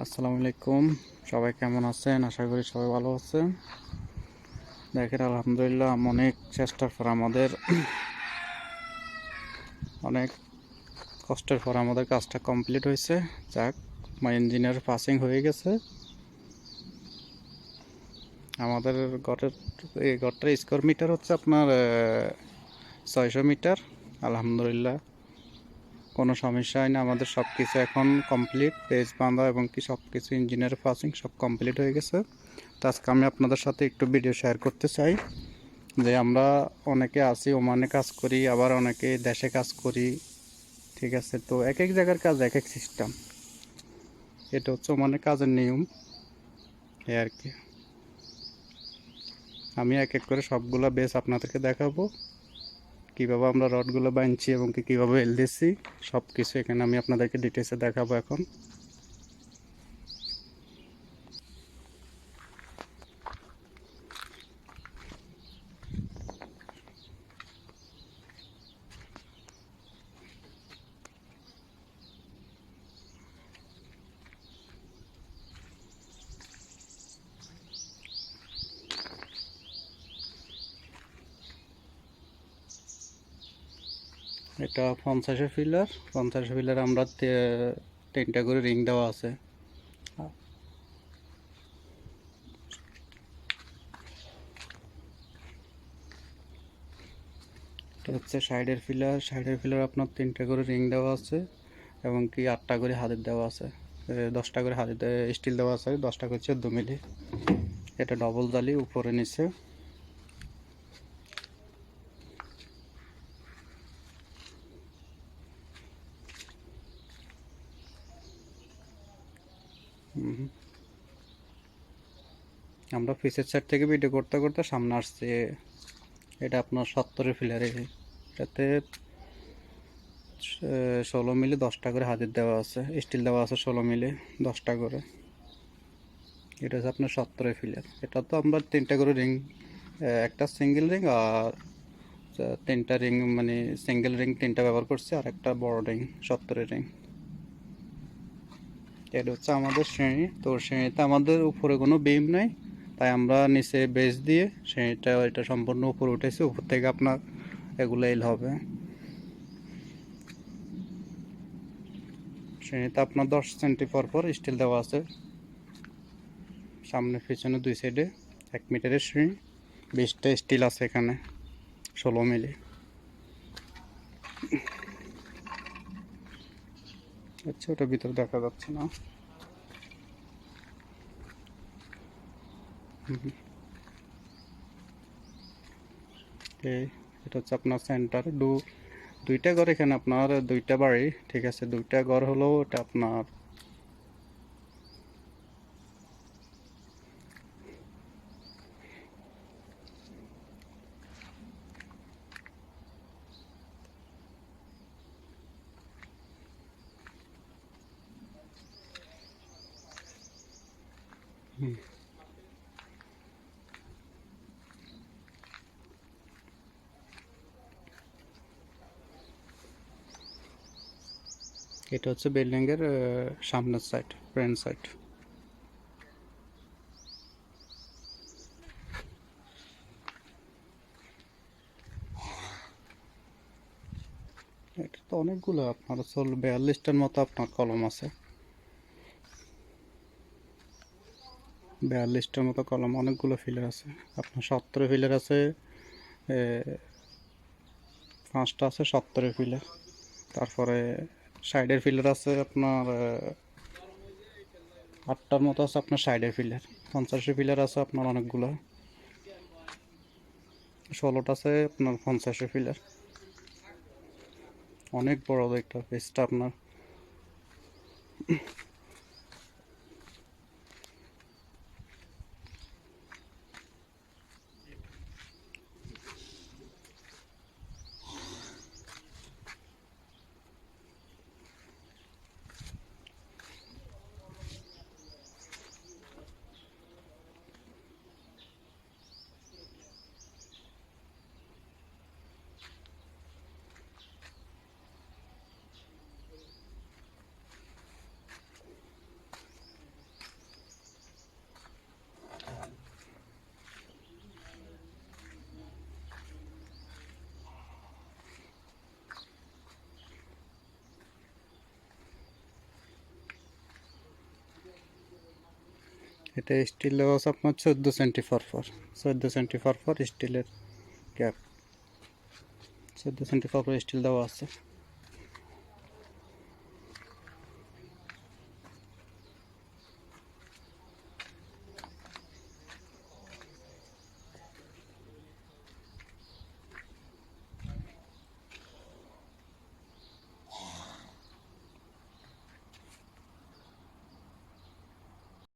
আসসালামু আলাইকুম। সবাই কেমন আছেন? আশা করি সবাই ভালো আছেন। দেখেন, আলহামদুলিল্লাহ অনেক চেষ্টার পর আমাদের, অনেক কষ্টের পর আমাদের কাজটা কমপ্লিট হয়েছে। যাক আমার ইঞ্জিনিয়ার পাসিং হয়ে গেছে। আমাদের ঘরের, এই ঘরটার স্কোয়ার মিটার হচ্ছে আপনার ছয়শো মিটার। আলহামদুলিল্লাহ। কোনো সমস্যা হয় না আমাদের সব কিছু এখন কমপ্লিট পেজ বাঁধা এবং কি সব কিছু ইঞ্জিনিয়ার পাসিং সব কমপ্লিট হয়ে গেছে। তো আজকে আমি আপনাদের সাথে একটু ভিডিও শেয়ার করতে চাই, যে আমরা অনেকে আছি, ওমানে কাজ করি, আবার অনেকে দেশে কাজ করি, ঠিক আছে? তো এক এক জায়গার কাজ, এক এক সিস্টেম এটা হচ্ছে ওমানের কাজের নিয়ম, এই আর কি। আমি এক এক করে সবগুলো বেস আপনাদেরকে দেখাবো। কীভাবে আমরা রডগুলো বানছি এবং কীভাবে এল দিচ্ছি সব কিছু এখানে আমি আপনাদেরকে ডিটেলসে দেখাবো এখন। এটা পঞ্চাশের ফিলার পঞ্চাশের ফিলার আমরা তিনটা করে রিং দেওয়া আছে। এটা হচ্ছে সাইডের ফিলার সাইডের ফিলার আপনার তিনটা করে রিং দেওয়া আছে এবং কি আটটা করে হাতের দেওয়া আছে। দশটা করে হাতের স্টিল দেওয়া আছে। দশটা করে চোদ্দ মিলি। এটা ডবল জালি, উপরে, নিচে। আমরা পিসের সাইড থেকে ভিডিও করতে করতে সামনে আসছি। এটা আপনার সত্তরের ফিলারে এটাতে ষোলো মিলি দশটা করে হাতের দেওয়া আছে। স্টিল দেওয়া আছে ষোলো মিলি দশটা করে। এটা হচ্ছে আপনার সত্তরের ফিলার এটা তো আমরা তিনটা করে রিং একটা সিঙ্গেল রিং আর তিনটা রিং মানে সিঙ্গেল রিং তিনটা ব্যবহার করছি। আর একটা বড় রিং সত্তরের রিং এটা হচ্ছে আমাদের শ্রেণি। তো শ্রেণীতে আমাদের উপরে কোনো বিম নাই। তাই আমরা নিচে বেস দিয়ে শ্রেণীটা, এটা সম্পূর্ণ উপরে উঠেছে। উপর থেকে আপনার এগুলো এল হবে। শ্রেণীতে আপনার দশ সেন্টি পর পর স্টিল দেওয়া আছে। সামনে, পিছনে দুই সাইডে এক মিটারের শ্রেণি। বিশটা স্টিল আছে এখানে, ষোলো মিলি। আচ্ছা ওটা ভিতরে দেখা যাচ্ছে না। এটা হচ্ছে আপনার সেন্টার দু, দুইটা ঘর এখানে আপনার, দুইটা বাড়ি, ঠিক আছে? দুইটা ঘর হলো, এটা আপনার এটা হচ্ছে বিল্ডিং এর সামনের সাইড ফ্রন্ট সাইড এটা তো অনেকগুলো, আপনার চল বিয়াল্লিশটার মতো আপনার কলম আছে। বিয়াল্লিশটার মতো কলম, অনেকগুলো ফিলার আছে। আপনার সত্তর ফিলার আছে পাঁচটা আছে, সত্তরের ফিলার তারপরে সাইডের ফিলার আছে আপনার আটটার মতো আছে আপনার সাইডের ফিলার পঞ্চাশের ফিলার আছে আপনার অনেকগুলো। ষোলোটা আছে আপনার পঞ্চাশের ফিলার অনেক বড় একটা পেজটা আপনার। এটা স্টিল আছে আপনার চোদ্দ সেন্টি ফর ফর চোদ্দ সেন্টি ফর ফর স্টিলের ক্যাপ চোদ্দ সেন্টি ফরফর ফর স্টিল দেওয়া আছে।